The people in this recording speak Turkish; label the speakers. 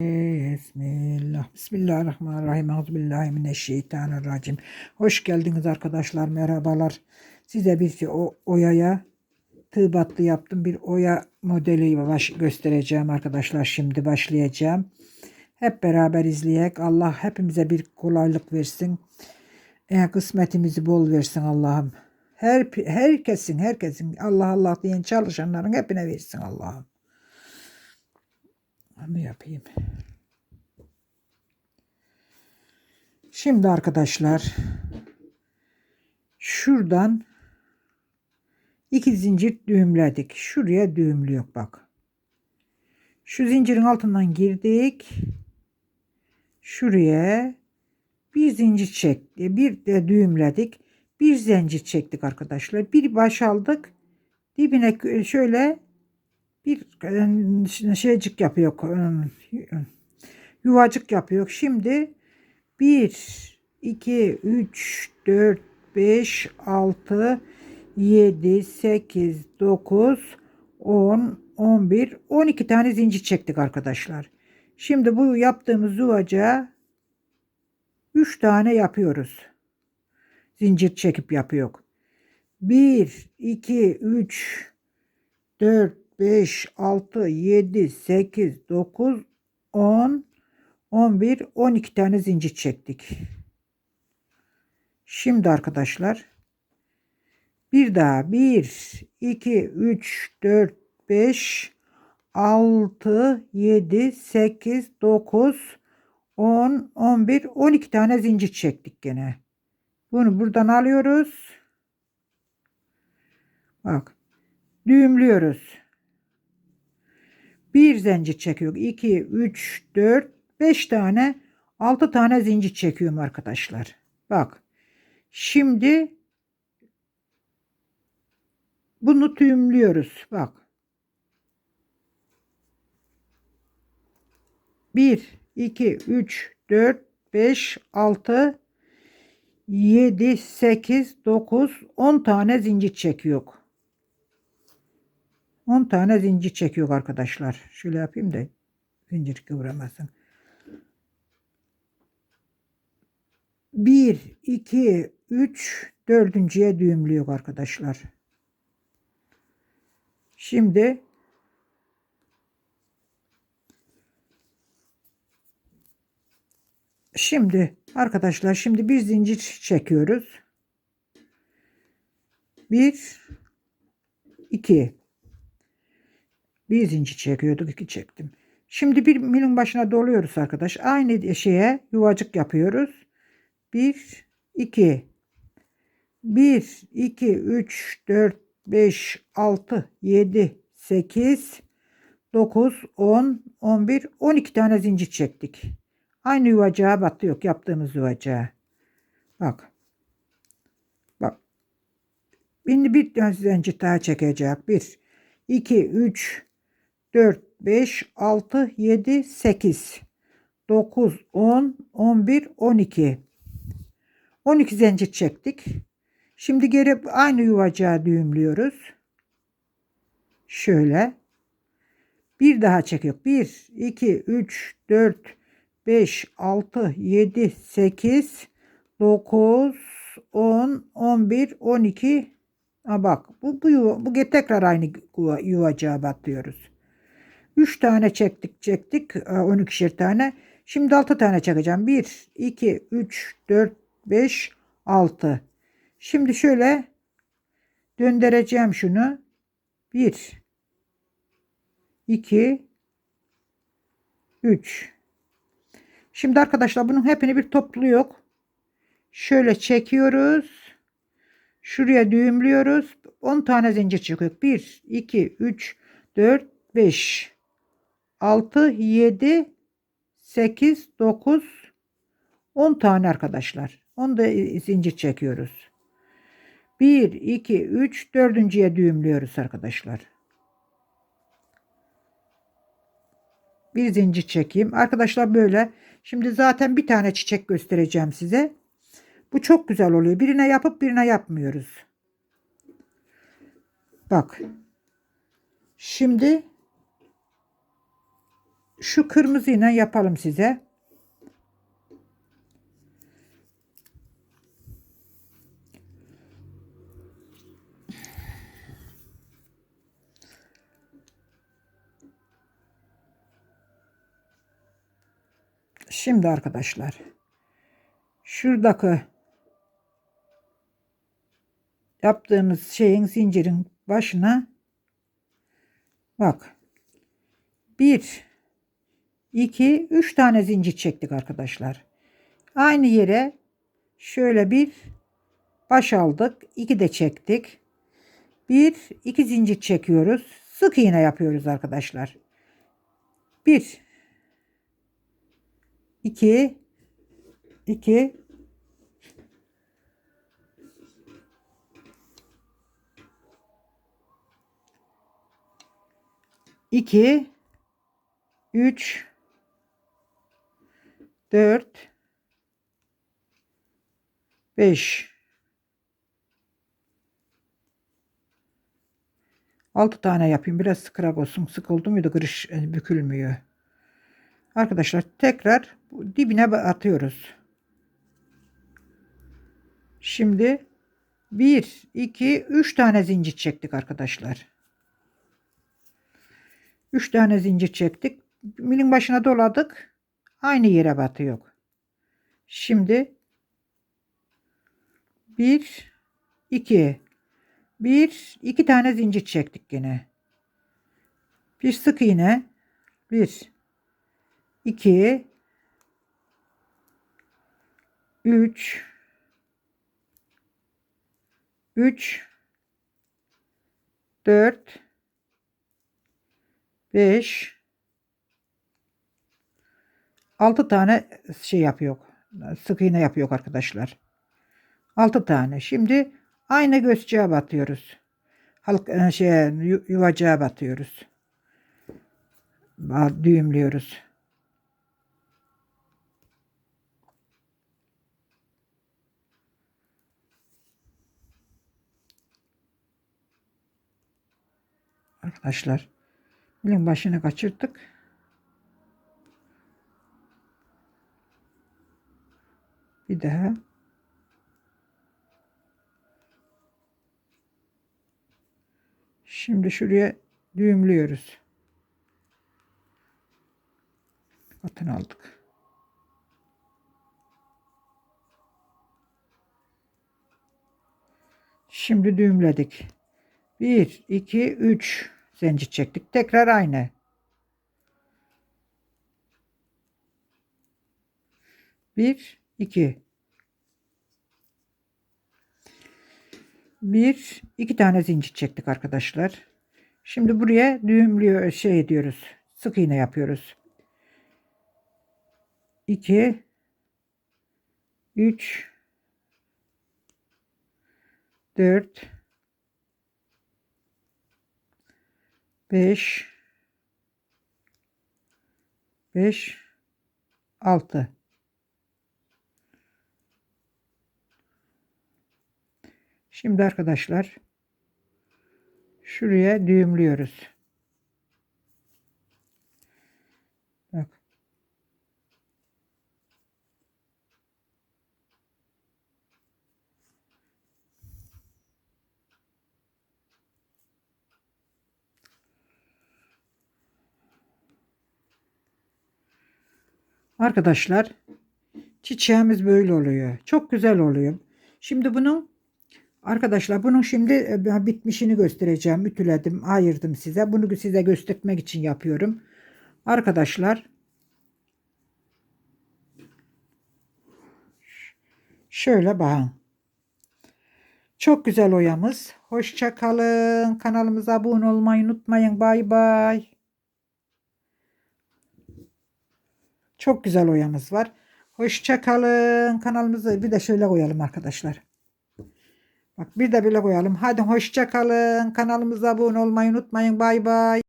Speaker 1: Bismillah. Bismillahirrahmanirrahim. Euzubillahimineşşeytanirracim. Hoş geldiniz arkadaşlar. Merhabalar. Size bir şey o oyaya tığ yaptım. Bir oya modeli baş göstereceğim arkadaşlar. Şimdi başlayacağım. Hep beraber izleyek. Allah hepimize bir kolaylık versin. E, kısmetimizi bol versin Allah'ım. Her herkesin herkesin Allah Allah diyen çalışanların hepine versin Allah'ım. Onu yapayım. Şimdi arkadaşlar şuradan iki zincir düğümledik. Şuraya düğümlüyor bak. Şu zincirin altından girdik. Şuraya bir zincir çekti. Bir de düğümledik. Bir zincir çektik arkadaşlar. Bir baş aldık. Dibine şöyle bir şeycik yapıyor. Yuvacık yapıyor. Şimdi 1, 2, 3, 4, 5, 6, 7, 8, 9, 10, 11, 12 tane zincir çektik arkadaşlar. Şimdi bu yaptığımız yuvacağa 3 tane yapıyoruz. Zincir çekip yapıyor. 1, 2, 3, 4, 5, 6, 7, 8, 9, 10, 11, 12 tane zincir çektik. Şimdi arkadaşlar bir daha 1, 2, 3, 4, 5, 6, 7, 8, 9, 10, 11, 12 tane zincir çektik gene. Bunu buradan alıyoruz. Bak. Düğümlüyoruz. Bir zincir çekiyor. 2, 3, 4, 5 tane 6 tane zincir çekiyorum arkadaşlar. Bak. Şimdi bunu düğümlüyoruz. Bak. 1, 2, 3, 4, 5, 6, 7, 8, 9, 10 tane zincir çekiyor. 10 tane zincir çekiyor arkadaşlar. Şöyle yapayım da zincir kıvramasın. 1, 2, 3, dördüncüye düğümlüyor arkadaşlar. Şimdi Şimdi arkadaşlar şimdi bir zincir çekiyoruz. 1 2 bir zincir çekiyorduk iki çektim. Şimdi bir milin başına doluyoruz arkadaş. Aynı şeye yuvacık yapıyoruz. 1 2 1 2 3 4 5 6 7 8 9 10 11 12 tane zincir çektik. Aynı yuvacağa battı yok yaptığımız yuvacağa. Bak. Bak. Şimdi bir zincir daha çekecek. 1 2 3 4 5 6 7 8 9 10 11 12 12 zincir çektik. Şimdi geri aynı yuvacağa düğümlüyoruz. Şöyle. Bir daha çekiyor. 1 2 3 4 5 6 7 8 9 10 11 12 Ha bak bu, bu, yuva, bu tekrar aynı yuva, yuvacağa batıyoruz. 3 tane çektik çektik 12'şer tane. Şimdi 6 tane çekeceğim. 1, 2, 3, 4, 5, 6. Şimdi şöyle döndüreceğim şunu. 1, 2, 3. Şimdi arkadaşlar bunun hepini bir topluyor. Şöyle çekiyoruz. Şuraya düğümlüyoruz. 10 tane zincir çıkıyor. 1, 2, 3, 4, 5. 6, 7, 8, 9, 10 tane arkadaşlar. 10 da zincir çekiyoruz. 1, 2, 3, dördüncüye düğümlüyoruz arkadaşlar. Bir zincir çekeyim. Arkadaşlar böyle. Şimdi zaten bir tane çiçek göstereceğim size. Bu çok güzel oluyor. Birine yapıp birine yapmıyoruz. Bak. Şimdi şu kırmızıyla yapalım size. Şimdi arkadaşlar şuradaki yaptığımız şeyin zincirin başına bak 1 2 3 tane zincir çektik arkadaşlar. Aynı yere şöyle bir baş aldık. 2 de çektik. 1 2 zincir çekiyoruz. Sık iğne yapıyoruz arkadaşlar. 1 2 2 2 3 4 5 6 tane yapayım. Biraz sıkırak olsun. Sık oldu muydu kırış e, bükülmüyor. Arkadaşlar tekrar dibine atıyoruz. Şimdi 1 2 3 tane zincir çektik arkadaşlar. 3 tane zincir çektik. Milin başına doladık. Aynı yere batıyor. Şimdi 1 2 1 2 tane zincir çektik yine. Bir sık iğne. 1 2 3 3 4 5 6 tane şey yapıyor. Sık iğne yapıyor arkadaşlar. 6 tane. Şimdi aynı göççüğe batıyoruz. Halk e, şey yuvacağa batıyoruz. Düğümlüyoruz. Arkadaşlar Bilin başını kaçırdık. Bir daha. Şimdi şuraya düğümlüyoruz. Atın aldık. Şimdi düğümledik. 1, 2, 3 zincir çektik. Tekrar aynı. Bir, iki. Bir, iki tane zincir çektik arkadaşlar. Şimdi buraya düğümlüyor şey ediyoruz. Sık iğne yapıyoruz. 2 3 4 5 5 6 Şimdi arkadaşlar şuraya düğümlüyoruz. Bak. Arkadaşlar çiçeğimiz böyle oluyor. Çok güzel oluyor. Şimdi bunun arkadaşlar bunun şimdi e, bitmişini göstereceğim. Ütüledim, ayırdım size. Bunu size göstermek için yapıyorum. Arkadaşlar şöyle bakın. Çok güzel oyamız. Hoşça kalın. Kanalımıza abone olmayı unutmayın. Bay bay. Çok güzel oyamız var. Hoşça kalın. Kanalımızı bir de şöyle koyalım arkadaşlar. Bak bir de böyle koyalım. Hadi hoşça kalın. Kanalımıza abone olmayı unutmayın. Bay bay.